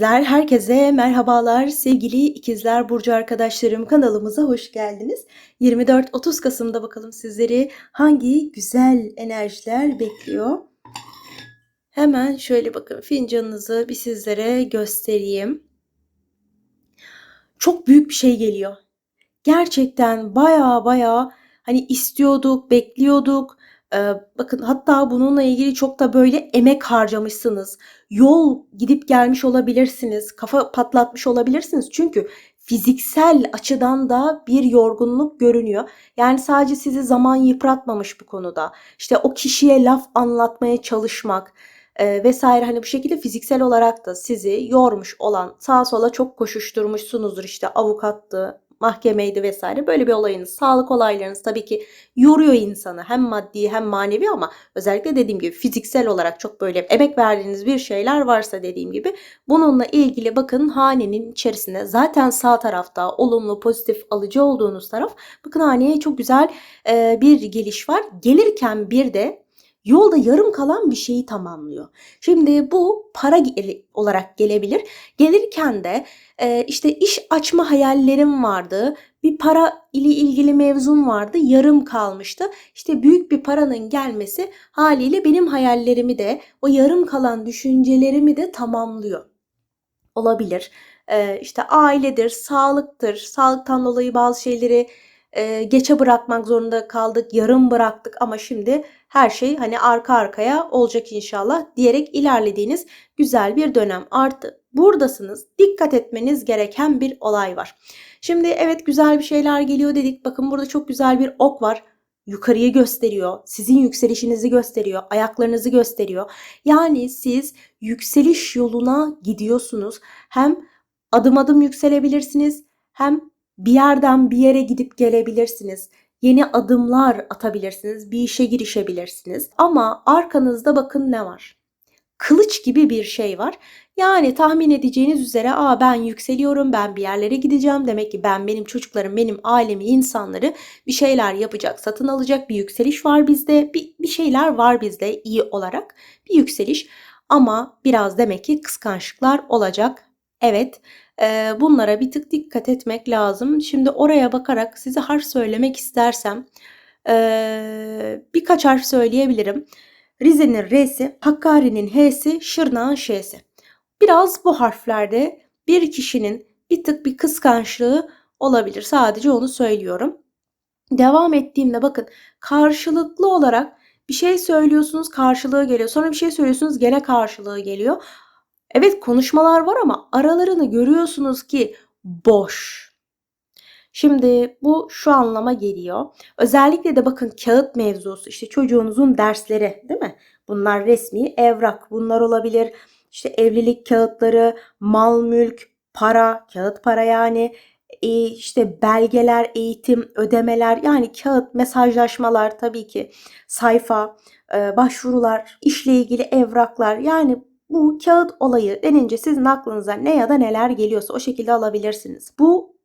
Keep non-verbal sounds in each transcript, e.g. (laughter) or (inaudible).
Herkese merhabalar sevgili ikizler burcu arkadaşlarım kanalımıza hoş geldiniz. 24-30 Kasım'da bakalım sizleri hangi güzel enerjiler bekliyor. Hemen şöyle bakın fincanınızı bir sizlere göstereyim. Çok büyük bir şey geliyor. Gerçekten baya baya hani istiyorduk, bekliyorduk. Ee, bakın hatta bununla ilgili çok da böyle emek harcamışsınız. Yol gidip gelmiş olabilirsiniz. Kafa patlatmış olabilirsiniz. Çünkü fiziksel açıdan da bir yorgunluk görünüyor. Yani sadece sizi zaman yıpratmamış bu konuda. İşte o kişiye laf anlatmaya çalışmak e, vesaire hani bu şekilde fiziksel olarak da sizi yormuş olan sağa sola çok koşuşturmuşsunuzdur işte avukattı, mahkemeydi vesaire böyle bir olayınız. Sağlık olaylarınız tabii ki yoruyor insanı hem maddi hem manevi ama özellikle dediğim gibi fiziksel olarak çok böyle emek verdiğiniz bir şeyler varsa dediğim gibi bununla ilgili bakın hanenin içerisinde zaten sağ tarafta olumlu pozitif alıcı olduğunuz taraf bakın haneye çok güzel e, bir geliş var. Gelirken bir de yolda yarım kalan bir şeyi tamamlıyor. Şimdi bu para olarak gelebilir. Gelirken de e, işte iş açma hayallerim vardı. Bir para ile ilgili mevzum vardı. Yarım kalmıştı. İşte büyük bir paranın gelmesi haliyle benim hayallerimi de o yarım kalan düşüncelerimi de tamamlıyor. Olabilir. E, işte ailedir, sağlıktır. Sağlıktan dolayı bazı şeyleri e, geçe bırakmak zorunda kaldık, yarım bıraktık ama şimdi her şey hani arka arkaya olacak inşallah diyerek ilerlediğiniz güzel bir dönem artı. Buradasınız. Dikkat etmeniz gereken bir olay var. Şimdi evet güzel bir şeyler geliyor dedik. Bakın burada çok güzel bir ok var yukarıyı gösteriyor. Sizin yükselişinizi gösteriyor. Ayaklarınızı gösteriyor. Yani siz yükseliş yoluna gidiyorsunuz. Hem adım adım yükselebilirsiniz hem bir yerden bir yere gidip gelebilirsiniz. Yeni adımlar atabilirsiniz, bir işe girişebilirsiniz. Ama arkanızda bakın ne var? Kılıç gibi bir şey var. Yani tahmin edeceğiniz üzere aa ben yükseliyorum, ben bir yerlere gideceğim. Demek ki ben, benim çocuklarım, benim ailemi, insanları bir şeyler yapacak, satın alacak bir yükseliş var bizde. Bir, bir şeyler var bizde iyi olarak bir yükseliş. Ama biraz demek ki kıskançlıklar olacak. Evet bunlara bir tık dikkat etmek lazım. Şimdi oraya bakarak size harf söylemek istersem birkaç harf söyleyebilirim. Rize'nin R'si, Hakkari'nin H'si, Şırnak'ın Ş'si. Biraz bu harflerde bir kişinin bir tık bir kıskançlığı olabilir. Sadece onu söylüyorum. Devam ettiğimde bakın karşılıklı olarak bir şey söylüyorsunuz karşılığı geliyor. Sonra bir şey söylüyorsunuz gene karşılığı geliyor. Evet konuşmalar var ama aralarını görüyorsunuz ki boş. Şimdi bu şu anlama geliyor. Özellikle de bakın kağıt mevzusu işte çocuğunuzun dersleri değil mi? Bunlar resmi evrak bunlar olabilir. İşte evlilik kağıtları, mal mülk, para, kağıt para yani e, işte belgeler, eğitim, ödemeler yani kağıt, mesajlaşmalar tabii ki sayfa, e, başvurular, işle ilgili evraklar yani bu kağıt olayı denince sizin aklınıza ne ya da neler geliyorsa o şekilde alabilirsiniz. Bu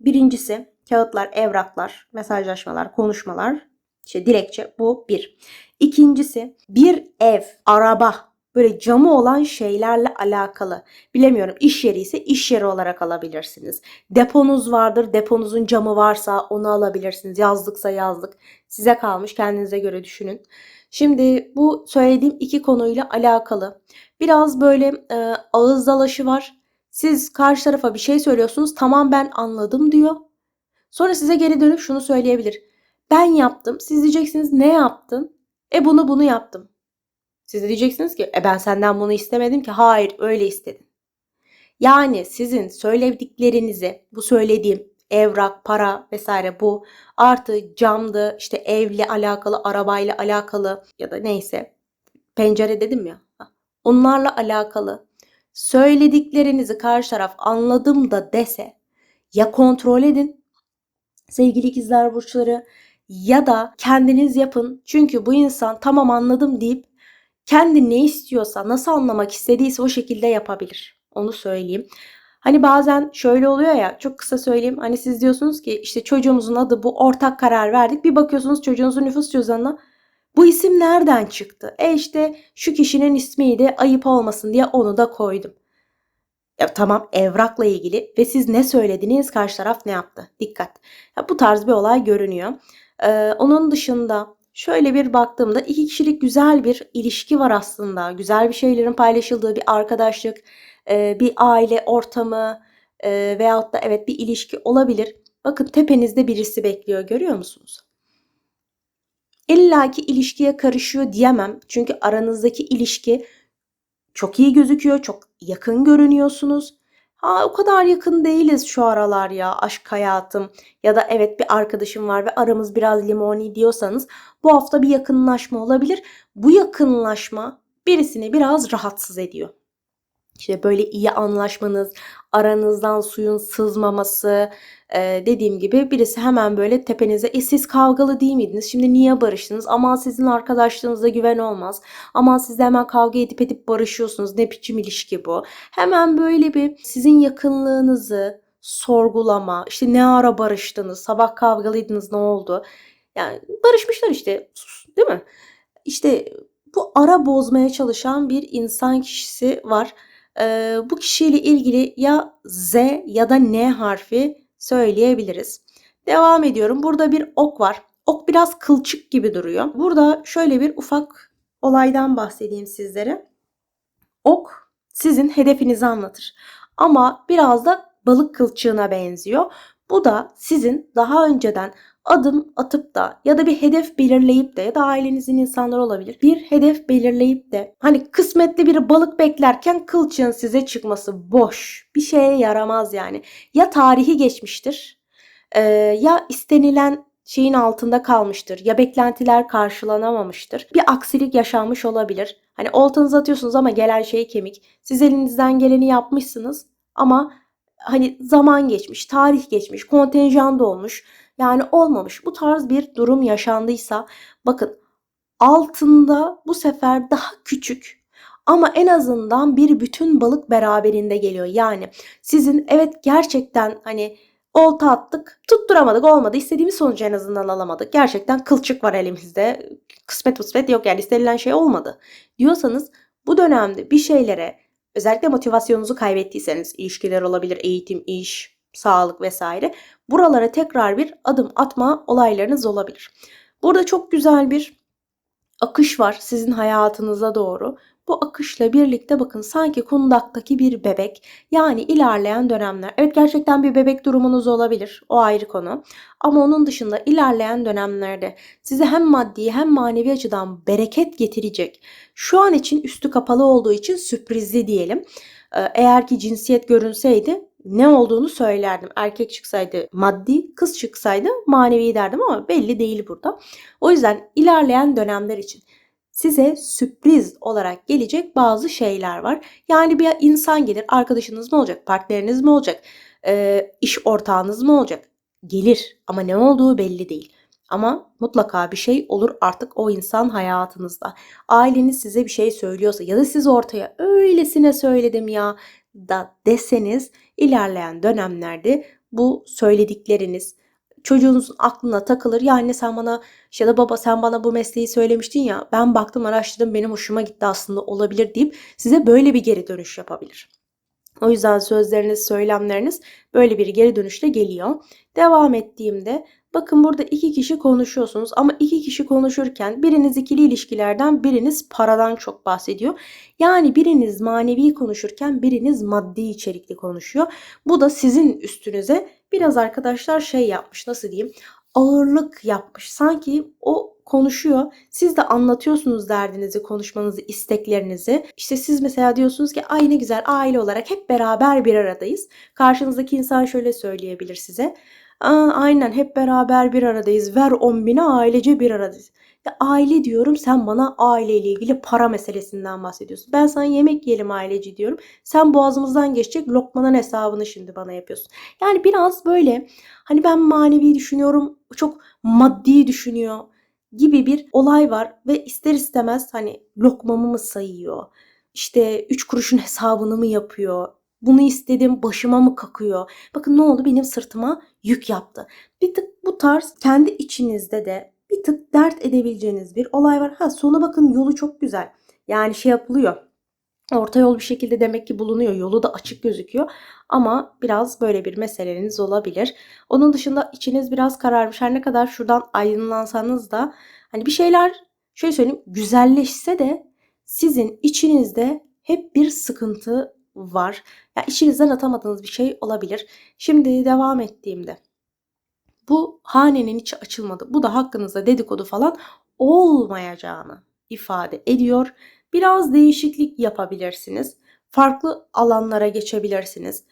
birincisi kağıtlar, evraklar, mesajlaşmalar, konuşmalar, işte dilekçe bu bir. İkincisi bir ev, araba, böyle camı olan şeylerle alakalı. Bilemiyorum iş yeri ise iş yeri olarak alabilirsiniz. Deponuz vardır, deponuzun camı varsa onu alabilirsiniz. Yazlıksa yazlık. Size kalmış kendinize göre düşünün. Şimdi bu söylediğim iki konuyla alakalı biraz böyle e, ağız dalaşı var. Siz karşı tarafa bir şey söylüyorsunuz. Tamam ben anladım diyor. Sonra size geri dönüp şunu söyleyebilir. Ben yaptım. Siz diyeceksiniz ne yaptın? E bunu bunu yaptım. Siz de diyeceksiniz ki e ben senden bunu istemedim ki. Hayır öyle istedin. Yani sizin söylediklerinizi bu söylediğim evrak, para vesaire bu artı camdı işte evle alakalı, arabayla alakalı ya da neyse pencere dedim ya onlarla alakalı söylediklerinizi karşı taraf anladım da dese ya kontrol edin sevgili ikizler burçları ya da kendiniz yapın. Çünkü bu insan tamam anladım deyip kendi ne istiyorsa, nasıl anlamak istediyse o şekilde yapabilir. Onu söyleyeyim. Hani bazen şöyle oluyor ya çok kısa söyleyeyim. Hani siz diyorsunuz ki işte çocuğumuzun adı bu ortak karar verdik. Bir bakıyorsunuz çocuğunuzun nüfus cüzdanına bu isim nereden çıktı? E işte şu kişinin ismiydi ayıp olmasın diye onu da koydum. Ya, tamam evrakla ilgili ve siz ne söylediniz karşı taraf ne yaptı? Dikkat. Ya, bu tarz bir olay görünüyor. Ee, onun dışında şöyle bir baktığımda iki kişilik güzel bir ilişki var aslında. Güzel bir şeylerin paylaşıldığı bir arkadaşlık, e, bir aile ortamı e, veyahut da evet bir ilişki olabilir. Bakın tepenizde birisi bekliyor görüyor musunuz? İlla ki ilişkiye karışıyor diyemem. Çünkü aranızdaki ilişki çok iyi gözüküyor, çok yakın görünüyorsunuz. Ha o kadar yakın değiliz şu aralar ya aşk hayatım ya da evet bir arkadaşım var ve aramız biraz limoni diyorsanız bu hafta bir yakınlaşma olabilir. Bu yakınlaşma birisini biraz rahatsız ediyor. İşte böyle iyi anlaşmanız, aranızdan suyun sızmaması, e, dediğim gibi birisi hemen böyle tepenize e siz kavgalı değil miydiniz? Şimdi niye barıştınız? Aman sizin arkadaşlığınıza güven olmaz. Aman siz de hemen kavga edip edip barışıyorsunuz. Ne biçim ilişki bu? Hemen böyle bir sizin yakınlığınızı sorgulama. İşte ne ara barıştınız? Sabah kavgalıydınız ne oldu? Yani barışmışlar işte. Değil mi? İşte bu ara bozmaya çalışan bir insan kişisi var. Ee, bu kişiyle ilgili ya Z ya da N harfi söyleyebiliriz. Devam ediyorum. Burada bir ok var. Ok biraz kılçık gibi duruyor. Burada şöyle bir ufak olaydan bahsedeyim sizlere. Ok sizin hedefinizi anlatır. Ama biraz da balık kılçığına benziyor. Bu da sizin daha önceden adım atıp da ya da bir hedef belirleyip de ya da ailenizin insanları olabilir. Bir hedef belirleyip de hani kısmetli bir balık beklerken kılçığın size çıkması boş. Bir şeye yaramaz yani. Ya tarihi geçmiştir e, ya istenilen şeyin altında kalmıştır ya beklentiler karşılanamamıştır. Bir aksilik yaşanmış olabilir. Hani oltanızı atıyorsunuz ama gelen şey kemik. Siz elinizden geleni yapmışsınız ama hani zaman geçmiş, tarih geçmiş, kontenjan dolmuş yani olmamış. Bu tarz bir durum yaşandıysa bakın altında bu sefer daha küçük ama en azından bir bütün balık beraberinde geliyor. Yani sizin evet gerçekten hani olta attık tutturamadık olmadı istediğimiz sonucu en azından alamadık. Gerçekten kılçık var elimizde kısmet kısmet yok yani istenilen şey olmadı diyorsanız bu dönemde bir şeylere özellikle motivasyonunuzu kaybettiyseniz ilişkiler olabilir eğitim iş sağlık vesaire buralara tekrar bir adım atma olaylarınız olabilir. Burada çok güzel bir akış var sizin hayatınıza doğru. Bu akışla birlikte bakın sanki kundaktaki bir bebek yani ilerleyen dönemler. Evet gerçekten bir bebek durumunuz olabilir o ayrı konu. Ama onun dışında ilerleyen dönemlerde size hem maddi hem manevi açıdan bereket getirecek. Şu an için üstü kapalı olduğu için sürprizli diyelim. Eğer ki cinsiyet görünseydi ne olduğunu söylerdim. Erkek çıksaydı maddi, kız çıksaydı manevi derdim ama belli değil burada. O yüzden ilerleyen dönemler için size sürpriz olarak gelecek bazı şeyler var. Yani bir insan gelir, arkadaşınız mı olacak, partneriniz mi olacak, e, iş ortağınız mı olacak? Gelir ama ne olduğu belli değil. Ama mutlaka bir şey olur artık o insan hayatınızda. Aileniz size bir şey söylüyorsa ya da siz ortaya öylesine söyledim ya da deseniz ilerleyen dönemlerde bu söyledikleriniz çocuğunuzun aklına takılır. Ya anne sen bana ya da baba sen bana bu mesleği söylemiştin ya ben baktım araştırdım benim hoşuma gitti aslında olabilir deyip size böyle bir geri dönüş yapabilir. O yüzden sözleriniz, söylemleriniz böyle bir geri dönüşle geliyor. Devam ettiğimde bakın burada iki kişi konuşuyorsunuz ama iki kişi konuşurken biriniz ikili ilişkilerden biriniz paradan çok bahsediyor. Yani biriniz manevi konuşurken biriniz maddi içerikli konuşuyor. Bu da sizin üstünüze biraz arkadaşlar şey yapmış nasıl diyeyim ağırlık yapmış. Sanki o konuşuyor. Siz de anlatıyorsunuz derdinizi, konuşmanızı, isteklerinizi. İşte siz mesela diyorsunuz ki ay ne güzel aile olarak hep beraber bir aradayız. Karşınızdaki insan şöyle söyleyebilir size. Aa, aynen hep beraber bir aradayız. Ver 10 bine ailece bir aradayız. Ya aile diyorum sen bana aileyle ilgili para meselesinden bahsediyorsun. Ben sana yemek yiyelim aileci diyorum. Sen boğazımızdan geçecek lokmanın hesabını şimdi bana yapıyorsun. Yani biraz böyle hani ben manevi düşünüyorum çok maddi düşünüyor gibi bir olay var ve ister istemez hani lokmamı mı sayıyor? İşte üç kuruşun (laughs) hesabını mı yapıyor? Bunu istedim başıma mı kakıyor? Bakın ne oldu benim sırtıma yük yaptı. Bir tık bu tarz kendi içinizde de bir tık dert edebileceğiniz bir olay var. Ha sona bakın yolu çok güzel. Yani şey yapılıyor. Orta yol bir şekilde demek ki bulunuyor. Yolu da açık gözüküyor. Ama biraz böyle bir meseleniz olabilir. Onun dışında içiniz biraz kararmış. Her ne kadar şuradan aydınlansanız da hani bir şeyler şöyle söyleyeyim güzelleşse de sizin içinizde hep bir sıkıntı var. Ya içinizden atamadığınız bir şey olabilir. Şimdi devam ettiğimde bu hanenin içi açılmadı. Bu da hakkınızda dedikodu falan olmayacağını ifade ediyor. Biraz değişiklik yapabilirsiniz. Farklı alanlara geçebilirsiniz.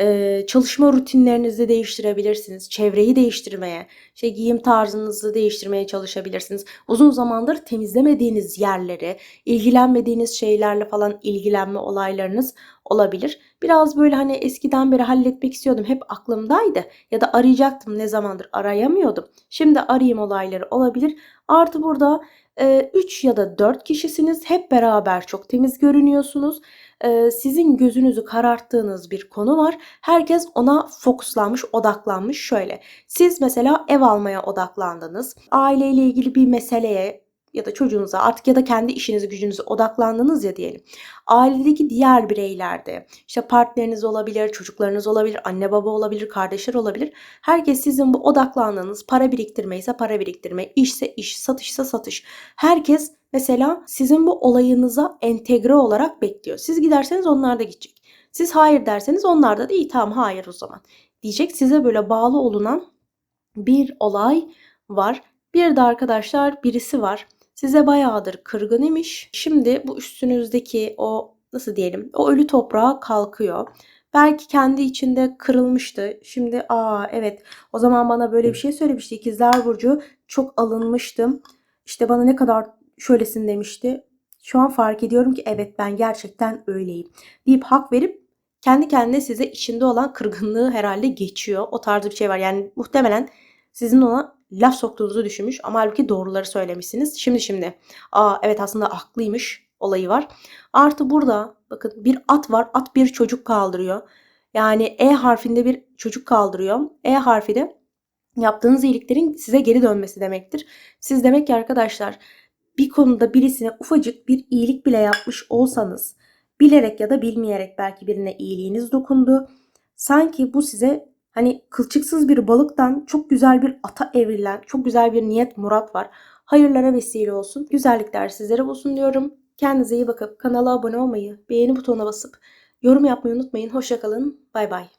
Ee, çalışma rutinlerinizi değiştirebilirsiniz. Çevreyi değiştirmeye, şey giyim tarzınızı değiştirmeye çalışabilirsiniz. Uzun zamandır temizlemediğiniz yerleri, ilgilenmediğiniz şeylerle falan ilgilenme olaylarınız olabilir. Biraz böyle hani eskiden beri halletmek istiyordum. Hep aklımdaydı. Ya da arayacaktım ne zamandır arayamıyordum. Şimdi arayayım olayları olabilir. Artı burada 3 ya da 4 kişisiniz. Hep beraber çok temiz görünüyorsunuz. Sizin gözünüzü kararttığınız bir konu var. Herkes ona fokuslanmış, odaklanmış. Şöyle, siz mesela ev almaya odaklandınız. Aileyle ilgili bir meseleye ya da çocuğunuza artık ya da kendi işinizi gücünüze odaklandınız ya diyelim. Ailedeki diğer bireylerde işte partneriniz olabilir, çocuklarınız olabilir, anne baba olabilir, kardeşler olabilir. Herkes sizin bu odaklandığınız para biriktirme ise para biriktirme, işse iş, satışsa satış. Herkes mesela sizin bu olayınıza entegre olarak bekliyor. Siz giderseniz onlar da gidecek. Siz hayır derseniz onlar da iyi tamam hayır o zaman diyecek. Size böyle bağlı olunan bir olay var. Bir de arkadaşlar birisi var. Size bayağıdır kırgın imiş. Şimdi bu üstünüzdeki o nasıl diyelim o ölü toprağa kalkıyor. Belki kendi içinde kırılmıştı. Şimdi aa evet o zaman bana böyle bir şey söylemişti. İkizler Burcu çok alınmıştım. İşte bana ne kadar şöylesin demişti. Şu an fark ediyorum ki evet ben gerçekten öyleyim deyip hak verip kendi kendine size içinde olan kırgınlığı herhalde geçiyor. O tarz bir şey var. Yani muhtemelen sizin ona laf soktuğunuzu düşünmüş ama halbuki doğruları söylemişsiniz. Şimdi şimdi aa evet aslında haklıymış olayı var. Artı burada bakın bir at var. At bir çocuk kaldırıyor. Yani E harfinde bir çocuk kaldırıyor. E harfi de yaptığınız iyiliklerin size geri dönmesi demektir. Siz demek ki arkadaşlar bir konuda birisine ufacık bir iyilik bile yapmış olsanız bilerek ya da bilmeyerek belki birine iyiliğiniz dokundu. Sanki bu size hani kılçıksız bir balıktan çok güzel bir ata evrilen, çok güzel bir niyet murat var. Hayırlara vesile olsun. Güzellikler sizlere olsun diyorum. Kendinize iyi bakıp kanala abone olmayı, beğeni butonuna basıp yorum yapmayı unutmayın. Hoşçakalın. Bay bay.